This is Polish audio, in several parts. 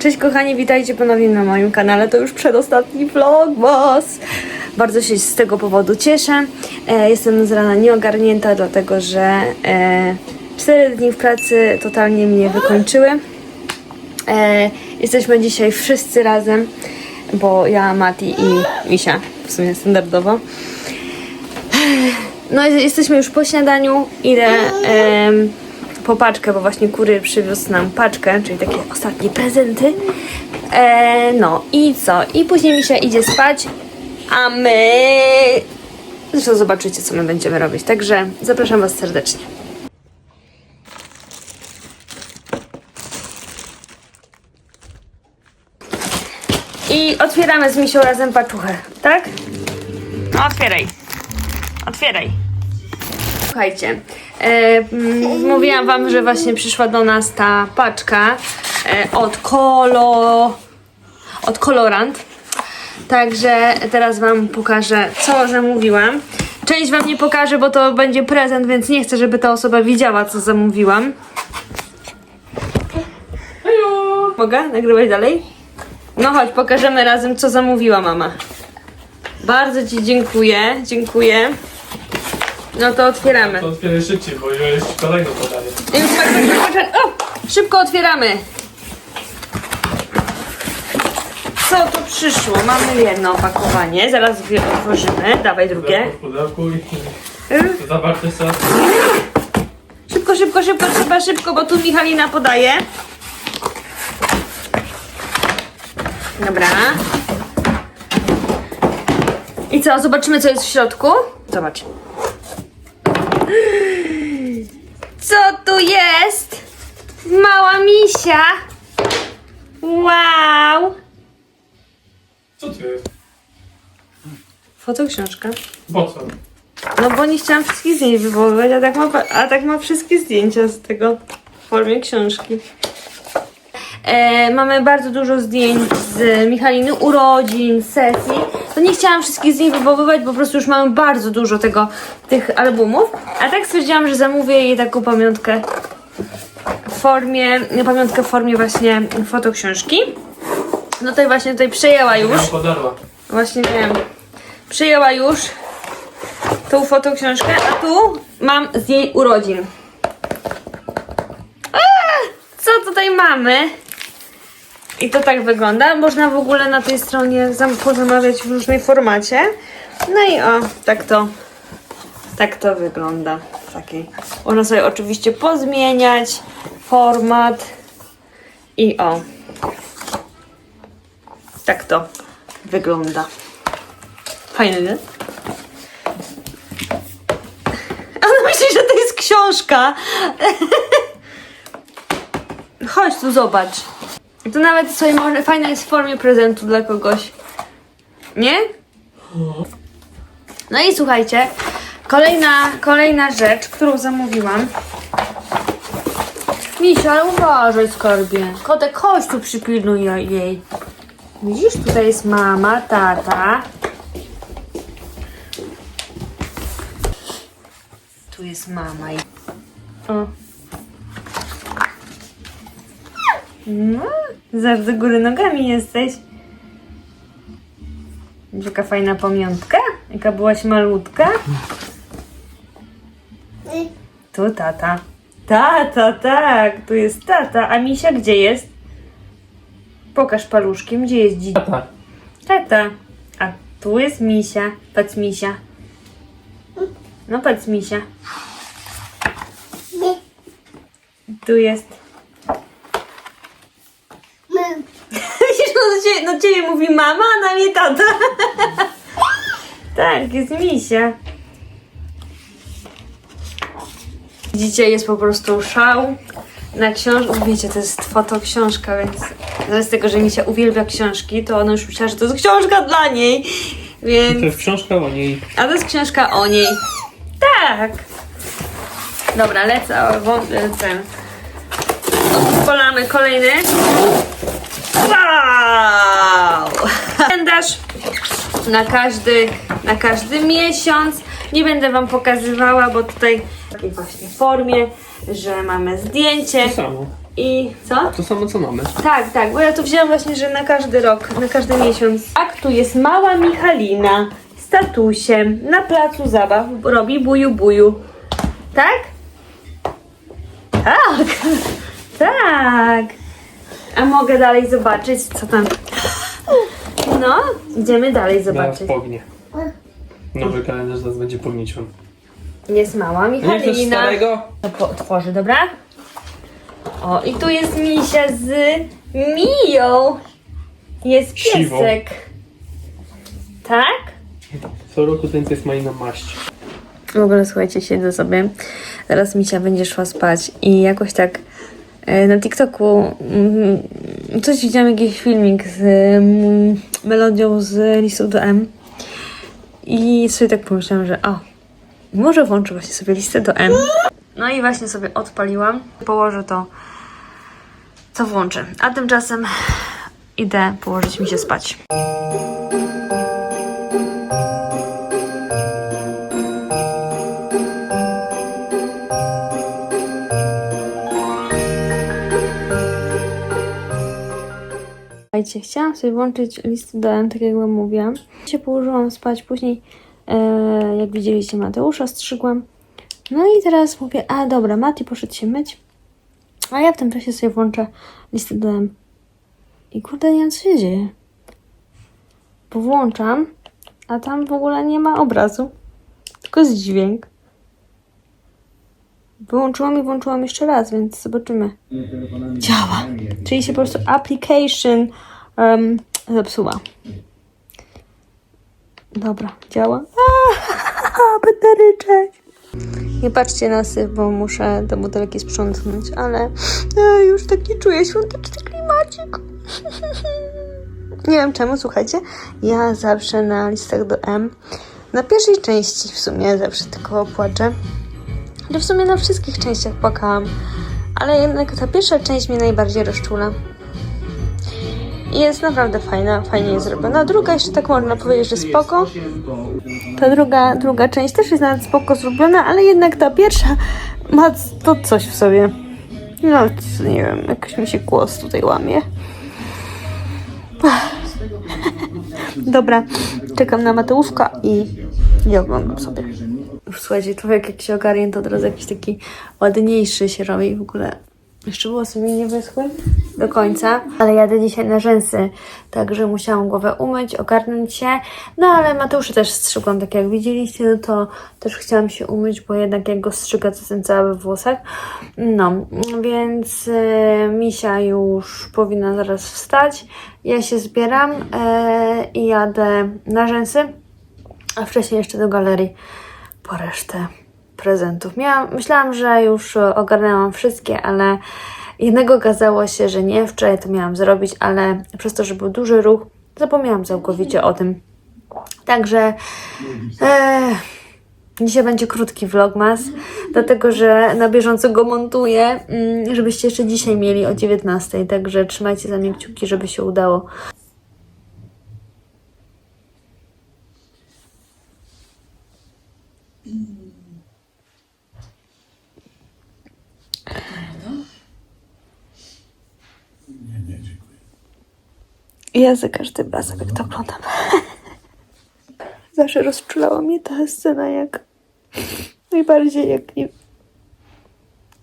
Cześć kochani, witajcie ponownie na moim kanale. To już przedostatni vlogmas. Bardzo się z tego powodu cieszę. E, jestem z rana nieogarnięta, dlatego że e, 4 dni w pracy totalnie mnie wykończyły. E, jesteśmy dzisiaj wszyscy razem, bo ja, Mati i Misia, w sumie standardowo. No i jesteśmy już po śniadaniu. Idę em, po paczkę, bo właśnie kury przywiózł nam paczkę, czyli takie ostatnie prezenty. E, no i co? I później mi się idzie spać, a my... Zresztą zobaczycie, co my będziemy robić. Także zapraszam Was serdecznie. I otwieramy z Misią razem paczuchę, tak? No otwieraj. Otwieraj. Słuchajcie, e, mm, mówiłam wam, że właśnie przyszła do nas ta paczka e, od Kolo... od Kolorant. Także teraz wam pokażę, co zamówiłam. Część wam nie pokażę, bo to będzie prezent, więc nie chcę, żeby ta osoba widziała, co zamówiłam. Mogę nagrywać dalej? No chodź, pokażemy razem, co zamówiła mama. Bardzo ci dziękuję, dziękuję. No to otwieramy. To otwieraj szybciej, bo już kolejną podaję. Już tak, tak, tak, tak. O! Szybko otwieramy. Co tu przyszło? Mamy jedno opakowanie, zaraz je otworzymy. Dawaj drugie. W pudełku i zawarte są. Szybko, szybko, szybko, trzeba szybko, bo tu Michalina podaje. Dobra. I co, zobaczymy co jest w środku? Zobacz. Co tu jest? Mała misia. Wow. Co to jest? Fotoksiążka. Po co? No bo nie chciałam wszystkich zdjęć wywoływać, a tak ma, a tak ma wszystkie zdjęcia z tego w formie książki. E, mamy bardzo dużo zdjęć z Michaliny, urodzin, sesji. To nie chciałam wszystkich zdjęć wywoływać, bo po prostu już mamy bardzo dużo tego, tych albumów. A tak stwierdziłam, że zamówię jej taką pamiątkę w formie, pamiątkę w formie właśnie fotoksiążki. No to właśnie tutaj przejęła już. Podarła. Właśnie wiem. Przyjęła już tą fotoksiążkę, a tu mam z jej urodzin. A, co tutaj mamy? I to tak wygląda. Można w ogóle na tej stronie zam- pozamawiać w różnej formacie. No i o, tak to, tak to wygląda. Takiej. Można sobie oczywiście pozmieniać format. I o, tak to wygląda. Fajny, nie? Ona myśli, że to jest książka. Chodź tu, zobacz. To nawet sobie może fajna jest w formie prezentu dla kogoś. Nie? No i słuchajcie, kolejna, kolejna rzecz, którą zamówiłam. Misia, uważaj skarbie. Kotek, chodź tu przypilnuj jej. Widzisz, tutaj jest mama, tata. Tu jest mama i... O. No, zaraz do góry nogami jesteś. Jaka fajna pamiątka. Jaka byłaś malutka. Tu tata. Tata, tak, tu jest tata. A misia gdzie jest? Pokaż paluszkiem, gdzie jest dzi... Tata. Tata. A tu jest misia. Patrz misia. No patrz misia. Tu jest. Widzisz, no do ciebie, mówi mama, a na mnie tata. tak, jest misia. Widzicie, jest po prostu szał na książkę. Wiecie, to jest fotoksiążka, więc z tego, że Misia uwielbia książki, to ona już myślała, że to jest książka dla niej. Więc... jest książka o niej. A to jest książka o niej. Tak. Dobra, lecę. wą- Lecę. Polamy kolejny. Wow! Kalendarz na każdy, na każdy miesiąc. Nie będę Wam pokazywała, bo tutaj w takiej właśnie formie, że mamy zdjęcie. To samo. I co? To samo co mamy. Tak, tak, bo ja to wzięłam właśnie, że na każdy rok, na każdy miesiąc. Tak, tu jest mała Michalina z tatusiem na placu zabaw. Robi buju buju. Tak? Tak, tak. A mogę dalej zobaczyć, co tam. No, idziemy dalej Zaraz zobaczyć. pognie. Nowy kalendarz zaraz będzie pognieciony. Jest mała A nie chcesz Michalina. starego? To otworzę, dobra? O, i tu jest misia z Miją. Jest Siwą. piesek. Tak? Co roku ten pies ma inną maść. W ogóle słuchajcie, siedzę sobie. Teraz misia będzie szła spać i jakoś tak na TikToku mm, coś widziałam, jakiś filmik z mm, melodią z listu do M. I sobie tak pomyślałam, że o, może włączę właśnie sobie listę do M. No i właśnie sobie odpaliłam. Położę to, co włączę. A tymczasem idę położyć mi się spać. Słuchajcie, chciałam sobie włączyć listy do M, tak jak wam mówiłam. Się położyłam spać, później e, jak widzieliście Mateusza strzygłam. No i teraz mówię, a dobra, Mati poszedł się myć, a ja w tym czasie sobie włączę listy do M. I kurde, nie wiem co się dzieje. Bo włączam, a tam w ogóle nie ma obrazu, tylko jest dźwięk. Wyłączyłam i włączyłam jeszcze raz, więc zobaczymy. Działa. Czyli się po prostu application um, zepsuła. Dobra, działa. Aaa, Będę ryczeć. Nie patrzcie na syf, bo muszę te butelki sprzątnąć, ale e, już taki czuję świąteczny klimacik. Nie wiem czemu, słuchajcie, ja zawsze na listach do M, na pierwszej części w sumie zawsze tylko płaczę. Ale w sumie na wszystkich częściach płakałam, ale jednak ta pierwsza część mnie najbardziej rozczula. I jest naprawdę fajna, fajnie zrobiona. Druga jeszcze tak można powiedzieć, że spoko. Ta druga, druga część też jest nawet spoko zrobiona, ale jednak ta pierwsza ma to coś w sobie. No, nie wiem, jakoś mi się głos tutaj łamie. Dobra, czekam na Mateuszka i nie oglądam sobie. Już słuchajcie, człowiek jak się ogarnie, to od razu jakiś taki ładniejszy się robi w ogóle. Jeszcze włosy mi nie wyschły do końca, ale jadę dzisiaj na rzęsy, także musiałam głowę umyć, ogarnąć się. No ale Mateuszy też strzygłam, tak jak widzieliście, no to też chciałam się umyć, bo jednak jak go strzyga, to jestem cała we włosach. No, więc e, Misia już powinna zaraz wstać. Ja się zbieram e, i jadę na rzęsy, a wcześniej jeszcze do galerii po resztę prezentów. Miałam, myślałam, że już e, ogarnęłam wszystkie, ale jednego okazało się, że nie. Wczoraj to miałam zrobić, ale przez to, że był duży ruch, zapomniałam całkowicie o tym. Także e, dzisiaj będzie krótki vlogmas, dlatego że na bieżąco go montuję, mm, żebyście jeszcze dzisiaj mieli o 19. Także trzymajcie za mnie kciuki, żeby się udało. Ja za każdym razem, jak to oglądam, zawsze rozczulała mnie ta scena, jak najbardziej, jak nie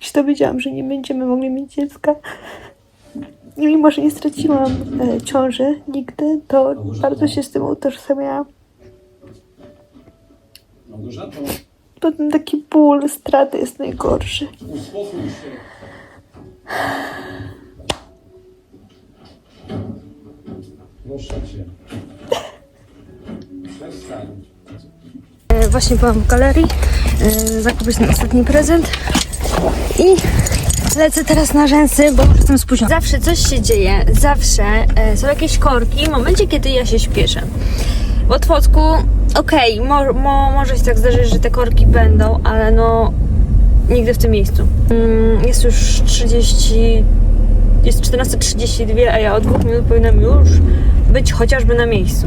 się dowiedziałam, że nie będziemy mogli mieć dziecka. I mimo, że nie straciłam e, ciąży nigdy, to bardzo się z tym utożsamiałam. To ten taki ból straty jest najgorszy. uspokój się. Proszę cię. Przestań. E, Właśnie byłam w galerii e, zakupić ten ostatni prezent i lecę teraz na rzęsy, bo już jestem spóźniona. Zawsze coś się dzieje, zawsze e, są jakieś korki w momencie, kiedy ja się śpieszę. W Otwocku, okej, mo, mo, może się tak zdarzyć, że te korki będą, ale no nigdy w tym miejscu. Mm, jest już 30, jest 14.32, a ja od dwóch minut powinnam już być chociażby na miejscu.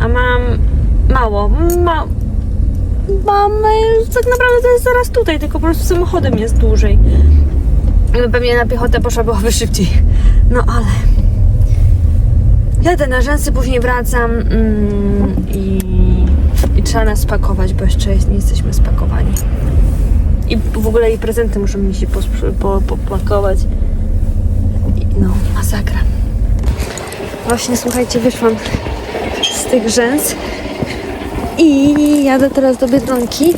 A mam mało, ma, mam, e, tak naprawdę to jest zaraz tutaj, tylko po prostu samochodem jest dłużej. Pewnie na piechotę poszłaby szybciej. No ale... Jadę na rzęsy, później wracam mm, i, i trzeba nas spakować, bo jeszcze jest, nie jesteśmy spakowani. I w ogóle i prezenty muszą mi się posprzy- po, popakować. I, no, masakra. Właśnie, słuchajcie, wyszłam z tych rzęs i jadę teraz do Biedronki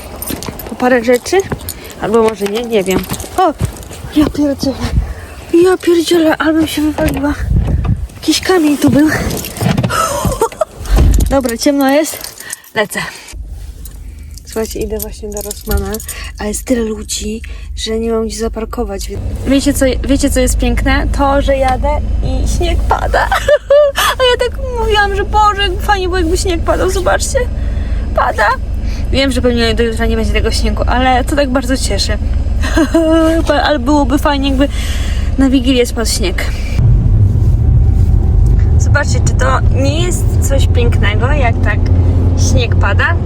po parę rzeczy. Albo może nie, nie wiem. O! Ja pierdzielę. Ja pierdzielę, albym się wywaliła. Jakiś kamień tu był. Dobra, ciemno jest. Lecę. Słuchajcie, idę właśnie do Rosmana, a jest tyle ludzi, że nie mam gdzie zaparkować. Wiecie co, wiecie, co jest piękne? To, że jadę i śnieg pada. A ja tak mówiłam, że Boże, fajnie było, jakby śnieg padał. Zobaczcie, pada. Wiem, że pewnie do jutra nie będzie tego śniegu, ale to tak bardzo cieszy. ale byłoby fajnie, jakby na Wigilię spadł śnieg. Zobaczcie, czy to nie jest coś pięknego, jak tak śnieg pada?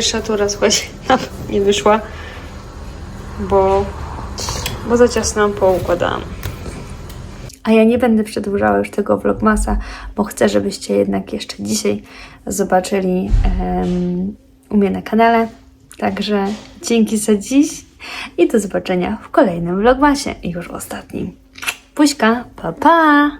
Pierwsza tura, słuchajcie, nie wyszła, bo, bo za ciasno poukładałam. A ja nie będę przedłużała już tego vlogmasa, bo chcę, żebyście jednak jeszcze dzisiaj zobaczyli em, u mnie na kanale. Także dzięki za dziś i do zobaczenia w kolejnym vlogmasie, już ostatnim. Puśka, pa pa!